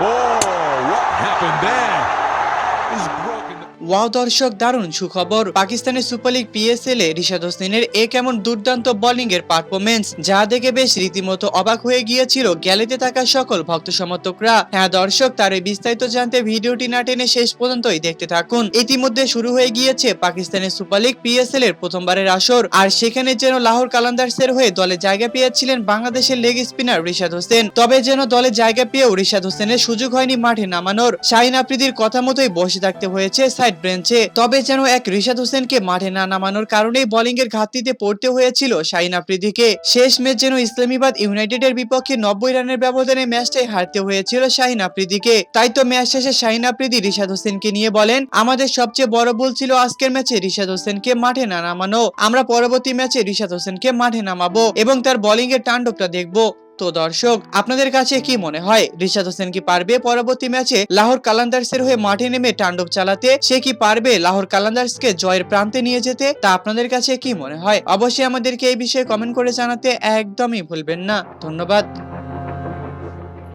what happened there? Wow দর্শক, দারুণ সুখবর। পাকিস্তানের সুপার লিগ পিএসএল এ রিশাদ হোসেনের এ কেমন দুর্দান্ত বোলিং এর পারফরমেন্স যা দেখে বেশ রীতিমতো অবাক হয়ে গিয়েছিল গ্যালিতে থাকা সকল ভক্ত সমর্থকরা। হ্যাঁ দর্শক, তার এই বিস্তারিত জানতে ভিডিওটি না টেনে শেষ পর্যন্তই দেখতে থাকুন। ইতিমধ্যে শুরু হয়ে গিয়েছে পাকিস্তানের সুপার লিগ পিএসএল এর প্রথমবারের আসর, আর সেখানে যেন লাহোর কালান্দার্সের হয়ে দলে জায়গা পেয়েছিলেন বাংলাদেশের লেগ স্পিনার রিশাদ হোসেন। তবে যেন দলে জায়গা পেয়েও রিশাদ হোসেনের সুযোগ হয়নি মাঠে নামানোর। শাহিন আফ্রিদির কথা মতোই বসে থাকতে হয়েছে সাইড বেঞ্চে তবে যেন এক রিশাদ হোসেনকে মাঠে না নামানোর কারণেই বোলিং এর ঘাটতিতে পড়তে হয়েছিল শাহিন আফ্রিদিকে। শেষ ম্যাচ যেন ইসলামাবাদ ইউনাইটেডের বিপক্ষে নব্বই রানের ব্যবধানে ম্যাচটাই হারতে হয়েছিল শাহিন আফ্রিদিকে। তাই তো ম্যাচ শেষে শাহিন আফ্রিদি রিশাদ হোসেনকে নিয়ে বলেন, আমাদের সবচেয়ে বড় ভুল ছিল আজকের ম্যাচে রিশাদ হোসেনকে মাঠে না নামানো। আমরা পরবর্তী ম্যাচে রিশাদ হোসেনকে মাঠে নামাবো এবং তার বোলিং এর তাণ্ডবটা দেখব। তো দর্শক, আপনাদের কাছে কি মনে হয়? রিশাদ হোসেন কি পারবে পরবর্তী ম্যাচে? লাহোর কালান্দার্সের হয়ে মাঠে নেমে তাণ্ডব চালাতে, সে কি পারবে লাহোর কালান্দার্সকে জয়ের প্রান্তে নিয়ে যেতে? তা আপনাদের কাছে কি মনে হয়? অবশ্যই আমাদেরকে এই বিষয়ে কমেন্ট করে জানাতে একদমই ভুলবেন না। ধন্যবাদ।